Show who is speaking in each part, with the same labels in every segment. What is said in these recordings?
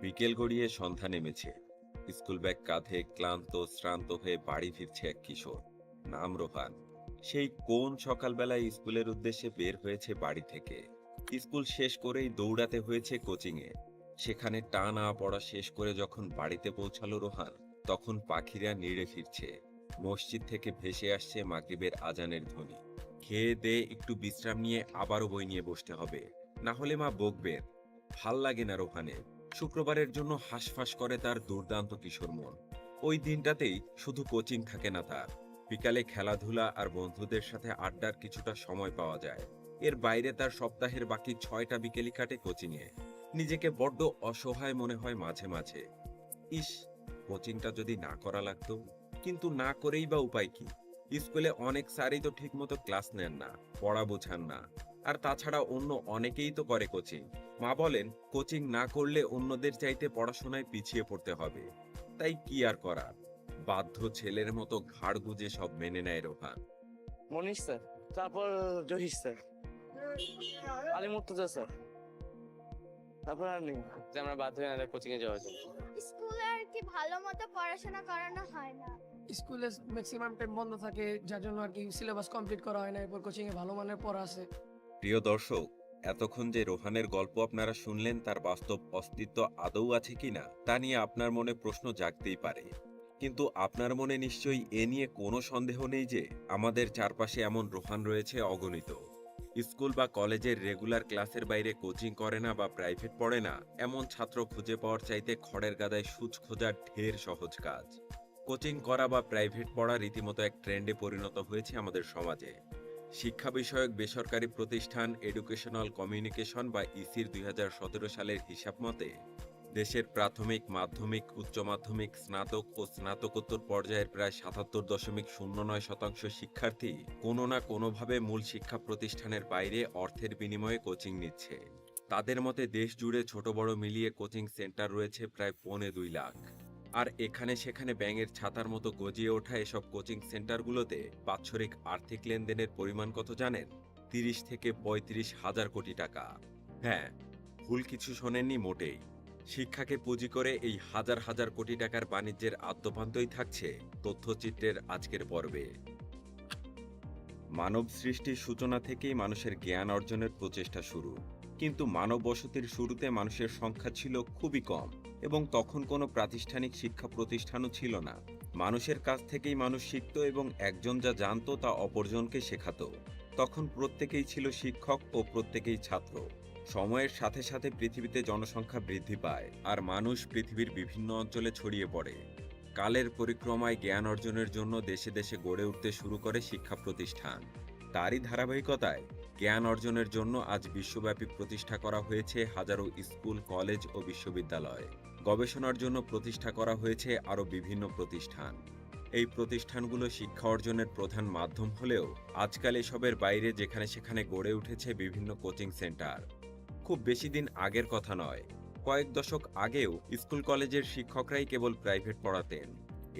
Speaker 1: বিকেল গড়িয়ে সন্ধ্যা নেমেছে। স্কুল ব্যাগ কাঁধে ক্লান্ত, শ্রান্ত হয়ে বাড়ি ফিরছে এক কিশোর। নাম রোহান। সেই কোন সকালবেলায় স্কুলের উদ্দেশ্যে বের হয়েছে বাড়ি থেকে? স্কুল শেষ করেই দৌড়াতে হয়েছে কোচিংয়ে। সেখানে টানা পড়া শেষ করে যখন বাড়িতে পৌঁছালো রোহান, তখন পাখিরা নিড়ে ফিরছে। মসজিদ থেকে ভেসে আসছে মাগরিবের আজানের ধ্বনি। খেয়ে দে, একটু বিশ্রাম নিয়ে আবারও বই নিয়ে বসতে হবে। না হলে মা বকবেন। ভালো লাগে না রোহানের। শুক্রবারের জন্য হাঁসফাঁস করে তার দুর্দান্ত কিশোর মন। ওই দিনটাতেই শুধু কোচিং থাকে না তার। বিকালে খেলাধুলা আর বন্ধুদের সাথে আড্ডার কিছুটা সময় পাওয়া যায়। এর বাইরে তার সপ্তাহের বাকি ছয়টা বিকেলই কাটে কোচিংয়ে। নিজেকে বড্ড অসহায় মনে হয় মাঝে মাঝে। ইস, কোচিংটা যদি না করা লাগতো, কিন্তু না করেই বা উপায় কি? স্কুলে অনেক স্যারই তো ঠিকমতো ক্লাস নেন না, পড়া বোঝান না। আর তাছাড়া অন্য অনেকেই তো করে কোচিং। মা বলেন কোচিং না করলে অন্যদের চাইতে পড়াশোনায় পিছিয়ে পড়তে হবে। তাই কি আর করার? বাধ্য ছেলের মতো ঘাড় গুজে সব মেনে নেয় রোহান।
Speaker 2: মনীষ স্যার তারপর জহির স্যার। আলী মুর্তজা স্যার। তারপর আর নেই। যে আমরা বাধ্য হয়ে আমাদের কোচিং এ যাওয়ার জন্য।
Speaker 3: স্কুলে আর কি ভালো মতো পড়াশোনা করানো হয় না।
Speaker 4: স্কুলে ম্যাক্সিমাম টাইম বন্ধ থাকে যার জন্য আর কি সিলেবাস কমপ্লিট করা হয় না এরপর কোচিং এ ভালো মানের পড়া আছে
Speaker 1: প্রিয় দর্শক, এতক্ষণ যে রোহানের গল্প আপনারা শুনলেন, তার বাস্তব অস্তিত্ব আদৌ আছে কিনা, তা নিয়ে আপনার মনে প্রশ্ন জাগতেই পারে। কিন্তু আপনার মনে নিশ্চয়ই এ নিয়ে কোনো সন্দেহ নেই যে, আমাদের চারপাশে এমন রোহান রয়েছে অগণিত। স্কুল বা কলেজের রেগুলার ক্লাসের বাইরে কোচিং করে না বা প্রাইভেট পড়ে না, এমন ছাত্র খুঁজে পাওয়ার চাইতে খড়ের গাদায় সুচ খোঁজার ঢের সহজ কাজ। কোচিং করা বা প্রাইভেট পড়া রীতিমতো এক ট্রেন্ডে পরিণত হয়েছে আমাদের সমাজে। শিক্ষা বিষয়ক বেসরকারি প্রতিষ্ঠান এডুকেশনাল কমিউনিকেশন বা ইসির দুই হাজার সতেরো সালের হিসাব মতে, দেশের প্রাথমিক, মাধ্যমিক, উচ্চ মাধ্যমিক, স্নাতক ও স্নাতকোত্তর পর্যায়ের প্রায় সাতাত্তর দশমিক শূন্য নয় শতাংশ শিক্ষার্থী কোনো না কোনোভাবে মূল শিক্ষা প্রতিষ্ঠানের বাইরে অর্থের বিনিময়ে কোচিং নিচ্ছে। তাদের মতে দেশ জুড়ে ছোট বড় মিলিয়ে কোচিং সেন্টার রয়েছে প্রায় পৌনে দুই লাখ। আর এখানে সেখানে ব্যাঙের ছাতার মতো গজিয়ে ওঠা এসব কোচিং সেন্টারগুলোতে বাৎসরিক আর্থিক লেনদেনের পরিমাণ কত জানেন? তিরিশ থেকে পঁয়ত্রিশ হাজার কোটি টাকা। হ্যাঁ ভুল কিছু শোনেননি মোটেই। শিক্ষাকে পুঁজি করে এই হাজার হাজার কোটি টাকার বাণিজ্যের আদ্যপান্তই থাকছে তথ্যচিত্রের আজকের পর্বে। মানব সৃষ্টির সূচনা থেকেই মানুষের জ্ঞান অর্জনের প্রচেষ্টা শুরু। কিন্তু মানব বসতির শুরুতে মানুষের সংখ্যা ছিল খুবই কম। এবং তখন কোনো প্রাতিষ্ঠানিক শিক্ষা প্রতিষ্ঠানও ছিল না। মানুষের কাছ থেকেই মানুষ শিখত এবং একজন যা জানতো তা অপরজনকে শেখাত। তখন প্রত্যেকেই ছিল শিক্ষক ও প্রত্যেকেই ছাত্র। সময়ের সাথে সাথে পৃথিবীতে জনসংখ্যা বৃদ্ধি পায় আর মানুষ পৃথিবীর বিভিন্ন অঞ্চলে ছড়িয়ে পড়ে। কালের পরিক্রমায় জ্ঞান অর্জনের জন্য দেশে দেশে গড়ে উঠতে শুরু করে শিক্ষা প্রতিষ্ঠান। তারই ধারাবাহিকতায় জ্ঞান অর্জনের জন্য আজ বিশ্বব্যাপী প্রতিষ্ঠা করা হয়েছে হাজারো স্কুল, কলেজ ও বিশ্ববিদ্যালয়। গবেষণার জন্য প্রতিষ্ঠা করা হয়েছে আরও বিভিন্ন প্রতিষ্ঠান। এই প্রতিষ্ঠানগুলো শিক্ষা অর্জনের প্রধান মাধ্যম হলেও আজকাল এসবের বাইরে যেখানে সেখানে গড়ে উঠেছে বিভিন্ন কোচিং সেন্টার। খুব বেশি দিন আগের কথা নয়, কয়েক দশক আগেও স্কুল কলেজের শিক্ষকরাই কেবল প্রাইভেট পড়াতেন।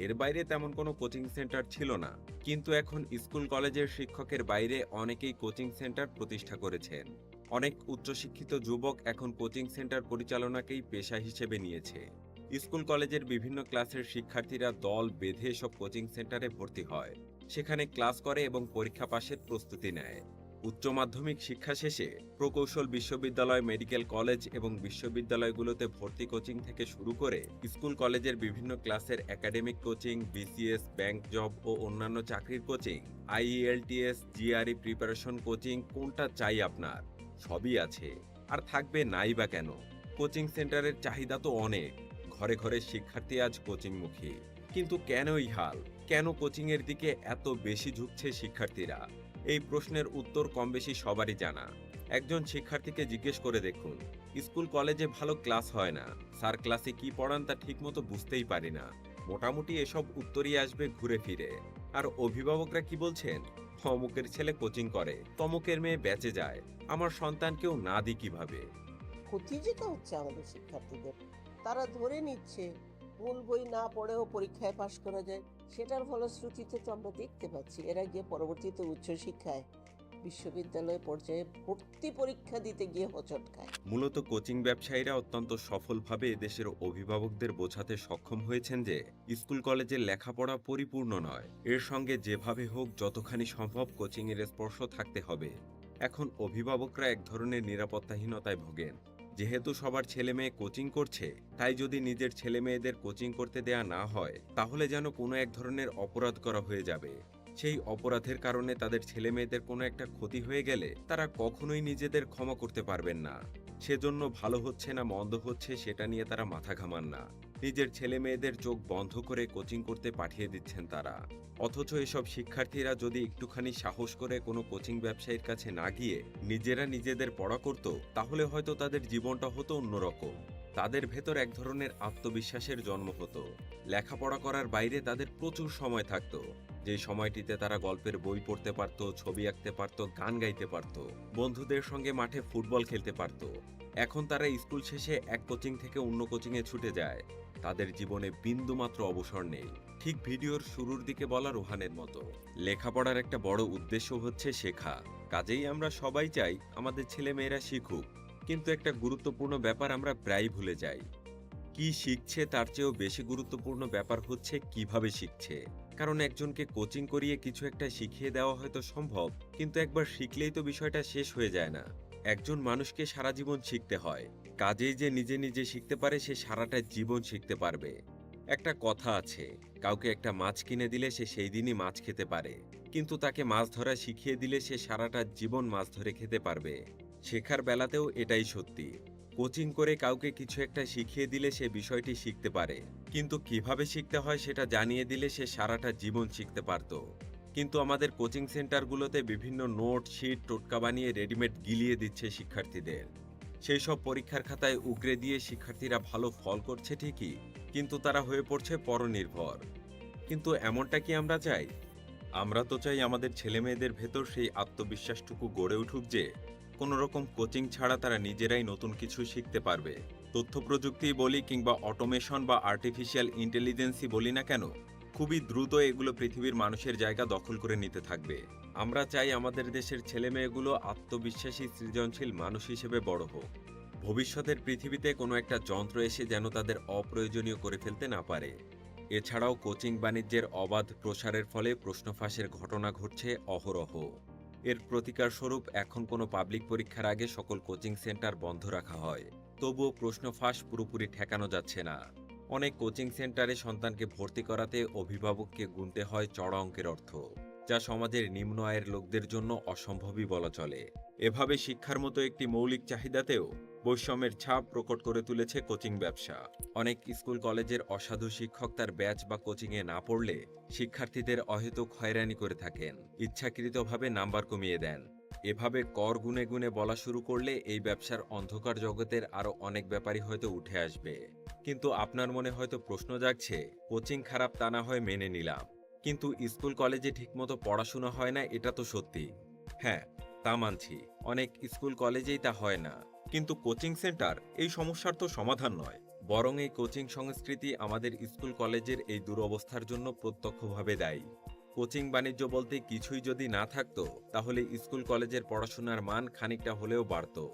Speaker 1: এর বাইরে তেমন কোনো কোচিং সেন্টার ছিল না, কিন্তু এখন স্কুল কলেজের শিক্ষকের বাইরে অনেকেই কোচিং সেন্টার প্রতিষ্ঠা করেছেন। অনেক উচ্চশিক্ষিত যুবক এখন কোচিং সেন্টার পরিচালনাকেই পেশা হিসেবে নিয়েছে। স্কুল কলেজের বিভিন্ন ক্লাসের শিক্ষার্থীরা দল বেঁধে সব কোচিং সেন্টারে ভর্তি হয়। সেখানে ক্লাস করে এবং পরীক্ষা পাশের প্রস্তুতি নেয়। উচ্চ মাধ্যমিক শিক্ষা শেষে প্রকৌশল বিশ্ববিদ্যালয়, মেডিকেল কলেজ এবং বিশ্ববিদ্যালয়গুলোতে ভর্তি কোচিং থেকে শুরু করে স্কুল কলেজের বিভিন্ন ক্লাসের academic coaching, BCS, bank job ও অন্যান্য চাকরির coaching IELTS GRE preparation coaching কোনটা চাই আপনার? সবই আছে। আর থাকবে নাই বা কেন? কোচিং সেন্টারের চাহিদা তো অনেক। ঘরে ঘরে শিক্ষার্থী আজ কোচিংমুখী। কিন্তু কেন এই হাল? কেন কোচিংয়ের দিকে এত বেশি ঝুঁকছে শিক্ষার্থীরা? এই প্রশ্নের উত্তর কম বেশি সবারই জানা। একজন শিক্ষার্থীকে জিজ্ঞেস করে দেখুন, স্কুল কলেজে ভালো ক্লাস হয় না। স্যার ক্লাসে কি পড়ান তা ঠিকমতো বুঝতেই পারি না। মোটামুটি এসব উত্তরই আসবে ঘুরে ফিরে। আর অভিভাবকরা কি বলছেন? অমুকের ছেলে কোচিং করে। তমুকের মেয়ে বেঁচে যায়। আমার সন্তানকেও না দিই কীভাবে?
Speaker 5: ক্ষতি যেটা হচ্ছে আমাদের শিক্ষার্থীদের। তারা ধরে নিচ্ছে মূল বই না পড়েও পরীক্ষায় পাশ করা যায়। সেটার ফলশ্রুতিতে তো আমরা দেখতে পাচ্ছি, এরা গিয়ে পরবর্তীতে উচ্চশিক্ষায় বিশ্ববিদ্যালয় পর্যায়ে ভর্তি পরীক্ষা দিতে গিয়ে হোঁচট খায়।
Speaker 1: মূলত কোচিং ব্যবসায়ীরা অত্যন্ত সফলভাবে দেশের অভিভাবকদের বোঝাতে সক্ষম হয়েছেন যে, স্কুল কলেজের লেখাপড়া পরিপূর্ণ নয়। এর সঙ্গে যেভাবে হোক যতখানি সম্ভব কোচিংয়ের স্পর্শ থাকতে হবে। এখন অভিভাবকরা এক ধরনের নিরাপত্তাহীনতায় ভোগেন। যেহেতু সবার ছেলে মেয়ে কোচিং করছে, তাই যদি নিজের ছেলে মেয়েদের কোচিং করতে দেয়া না হয়, তাহলে যেন কোনো এক ধরনের অপরাধ করা হয়ে যাবে। সেই অপরাধের কারণে তাদের ছেলে মেয়েদের কোনো একটা ক্ষতি হয়ে গেলে তারা কখনোই নিজেদের ক্ষমা করতে পারবেন না। সেজন্য ভালো হচ্ছে না মন্দ হচ্ছে সেটা নিয়ে তারা মাথা ঘামান না। নিজের ছেলে মেয়েদের চোখ বন্ধ করে কোচিং করতে পাঠিয়ে দিচ্ছেন তারা। অথচ এসব শিক্ষার্থীরা যদি একটুখানি সাহস করে কোনো কোচিং ব্যবসায়ীর কাছে না গিয়ে নিজেরা নিজেদের পড়া করত, তাহলে হয়তো তাদের জীবনটা হতো অন্যরকম। তাদের ভেতর এক ধরনের আত্মবিশ্বাসের জন্ম হতো। লেখাপড়া করার বাইরে তাদের প্রচুর সময় থাকতো। যে সময়টিতে তারা গল্পের বই পড়তে পারত, ছবি আঁকতে পারত, গান গাইতে পারত, বন্ধুদের সঙ্গে মাঠে ফুটবল খেলতে পারত। এখন তারা স্কুল শেষে এক কোচিং থেকে অন্য কোচিংয়ে ছুটে যায়। তাদের জীবনে বিন্দুমাত্র অবসর নেই। ঠিক ভিডিওর শুরুর দিকে বলা রোহানের মতো। লেখাপড়ার একটা বড় উদ্দেশ্য হচ্ছে শেখা। কাজেই আমরা সবাই চাই আমাদের ছেলে মেয়েরা শিখুক। কিন্তু একটা গুরুত্বপূর্ণ ব্যাপার আমরা প্রায়ই ভুলে যাই। কি শিখছে তার চেয়েও বেশি গুরুত্বপূর্ণ ব্যাপার হচ্ছে কীভাবে শিখছে। কারণ একজনকে কোচিং করিয়ে কিছু একটা শিখিয়ে দেওয়া হয়তো সম্ভব, কিন্তু একবার শিখলেই তো বিষয়টা শেষ হয়ে যায় না। একজন মানুষকে সারা জীবন শিখতে হয়। কাজেই যে নিজে নিজে শিখতে পারে, সে সারাটা জীবন শিখতে পারবে। একটা কথা আছে, কাউকে একটা মাছ কিনে দিলে সে সেই দিনই মাছ খেতে পারে। কিন্তু তাকে মাছ ধরা শিখিয়ে দিলে সে সারাটা জীবন মাছ ধরে খেতে পারবে। শেখার বেলাতেও এটাই সত্যি। কোচিং করে কাউকে কিছু একটা শিখিয়ে দিলে সে বিষয়টি শিখতে পারে। কিন্তু কীভাবে শিখতে হয় সেটা জানিয়ে দিলে সে সারাটা জীবন শিখতে পারত। কিন্তু আমাদের কোচিং সেন্টারগুলোতে বিভিন্ন নোট, শিট, টোটকা বানিয়ে রেডিমেড গিলিয়ে দিচ্ছে শিক্ষার্থীদের। সেই সব পরীক্ষার খাতায় উগরে দিয়ে শিক্ষার্থীরা ভালো ফল করছে ঠিকই, কিন্তু তারা হয়ে পড়ছে পরনির্ভর। কিন্তু এমনটা কি আমরা চাই? আমরা তো চাই আমাদের ছেলেমেয়েদের ভেতর সেই আত্মবিশ্বাসটুকু গড়ে উঠুক যে কোনো রকম কোচিং ছাড়া তারা নিজেরাই নতুন কিছু শিখতে পারবে। তথ্য প্রযুক্তি বলি কিংবা অটোমেশন বা আর্টিফিশিয়াল ইন্টেলিজেন্সি বলি না কেন, খুবই দ্রুত এগুলো পৃথিবীর মানুষের জায়গা দখল করে নিতে থাকবে। আমরা চাই আমাদের দেশের ছেলেমেয়েগুলো আত্মবিশ্বাসী, সৃজনশীল মানুষ হিসেবে বড় হোক। ভবিষ্যতের পৃথিবীতে কোনো একটা যন্ত্র এসে যেন তাদের অপ্রয়োজনীয় করে ফেলতে না পারে। এছাড়াও কোচিং বাণিজ্যের অবাধ প্রসারের ফলে প্রশ্ন ফাঁসের ঘটনা ঘটছে অহরহ। এর প্রতিকার স্বরূপ এখন কোনো পাবলিক পরীক্ষার আগে সকল কোচিং সেন্টার বন্ধ রাখা হয়। তবুও প্রশ্ন ফাঁস পুরোপুরি ঠেকানো যাচ্ছে না। অনেক কোচিং সেন্টারে সন্তানকে ভর্তি করাতে অভিভাবককে গুনতে হয় চড়া অঙ্কের অর্থ, যা সমাজের নিম্ন আয়ের লোকদের জন্য অসম্ভবই বলা চলে। এভাবে শিক্ষার মতো একটি মৌলিক চাহিদাতেও বৈষম্যের ছাপ প্রকট করে তুলেছে কোচিং ব্যবসা। অনেক স্কুল কলেজের অসাধু শিক্ষক তার ব্যাচ বা কোচিংয়ে না পড়লে শিক্ষার্থীদের অহেতুক হয়রানি করে থাকেন, ইচ্ছাকৃতভাবে নাম্বার কমিয়ে দেন। এভাবে কর গুনে গুনে বলা শুরু করলে এই ব্যবসার অন্ধকার জগতের আরও অনেক ব্যাপারই হয়তো উঠে আসবে। কিন্তু আপনার মনে হয়তো প্রশ্ন জাগছে, কোচিং খারাপ তা না হয় মেনে নিলাম। কিন্তু স্কুল কলেজে ঠিকমতো পড়াশোনা হয় না এটা তো সত্যি। হ্যাঁ তা মানছি। অনেক স্কুল কলেজেই তা হয় না। কিন্তু কোচিং সেন্টার এই সমস্যার তো সমাধান নয়। বরং এই কোচিং সংস্কৃতি আমাদের স্কুল কলেজের এই দুরবস্থার জন্য প্রত্যক্ষভাবে দায়ী। কোচিং বাণিজ্য বলতে কিছুই যদি না থাকতো, তাহলে স্কুল কলেজের পড়াশোনার মান খানিকটা হলেও বাড়ত।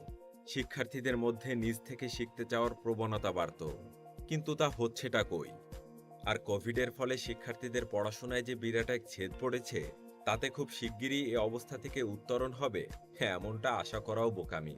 Speaker 1: শিক্ষার্থীদের মধ্যে নিজ থেকে শিখতে চাওয়ার প্রবণতা বাড়ত। কিন্তু তা হচ্ছেটা কই? আর কোভিডের ফলে শিক্ষার্থীদের পড়াশোনায় যে বিরাট এক ছেদ পড়েছে, তাতে খুব শিগগিরই এ অবস্থা থেকে উত্তরণ হবে হ্যাঁ এমনটা আশা করাও বোকামি।